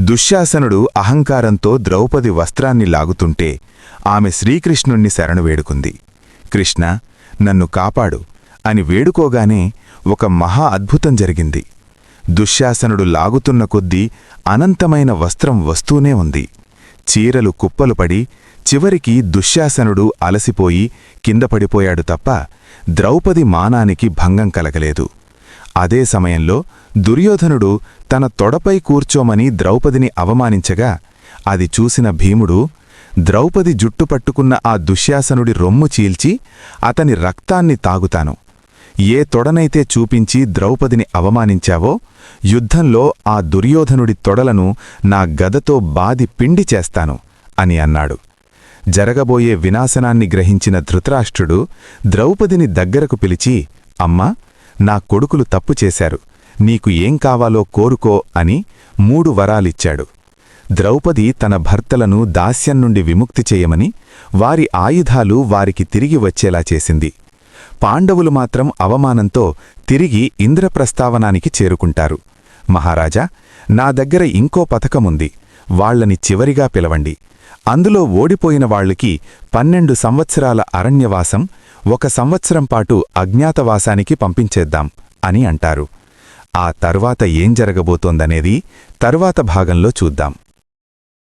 దుశ్శాసనుడు అహంకారంతో ద్రౌపది వస్త్రాన్ని లాగుతుంటే ఆమె శ్రీకృష్ణుణ్ణి శరణు వేడుకుంది. కృష్ణ నన్ను కాపాడు అని వేడుకోగానే ఒక మహా అద్భుతం జరిగింది. దుశ్శాసనుడు లాగుతున్న కొద్దీ అనంతమైన వస్త్రం వస్తూనే ఉంది. చీరలు కుప్పలు పడి చివరికి దుశ్శాసనుడు అలసిపోయి కింద పడిపోయాడు తప్ప ద్రౌపది మానానికి భంగం కలగలేదు. అదే సమయంలో దుర్యోధనుడు తన తొడపై కూర్చోమని ద్రౌపదిని అవమానించగా అది చూసిన భీముడు ద్రౌపది జుట్టు పట్టుకున్న ఆ దుశ్శాసనుడి రొమ్ము చీల్చి అతని రక్తాన్ని తాగుతాను. ఏ తొడనైతే చూపించి ద్రౌపదిని అవమానించావో యుద్ధంలో ఆ దుర్యోధనుడి తొడలను నా గదతో బాది పిండి చేస్తాను అని అన్నాడు. జరగబోయే వినాశనాన్ని గ్రహించిన ధృతరాష్ట్రుడు ద్రౌపదిని దగ్గరకు పిలిచి అమ్మా నా కొడుకులు తప్పు చేశారు. నీకు ఏం కావాలో కోరుకో అని మూడు వరాలిచ్చాడు. ద్రౌపది తన భర్తలను దాస్యం నుండి విముక్తి చేయమని వారి ఆయుధాలు వారికి తిరిగి వచ్చేలా చేసింది. పాండవులు మాత్రం అవమానంతో తిరిగి ఇంద్రప్రస్తావనానికి చేరుకుంటారు. మహారాజా నా దగ్గర ఇంకో పథకముంది. వాళ్ళని చివరిగా పిలవండి. అందులో ఓడిపోయిన వాళ్ళకి పన్నెండు సంవత్సరాల అరణ్యవాసం ఒక సంవత్సరం పాటు అజ్ఞాతవాసానికి పంపించేద్దాం అని అంటారు. ఆ తర్వాత ఏం జరగబోతోందనేది తరువాత భాగంలో చూద్దాం.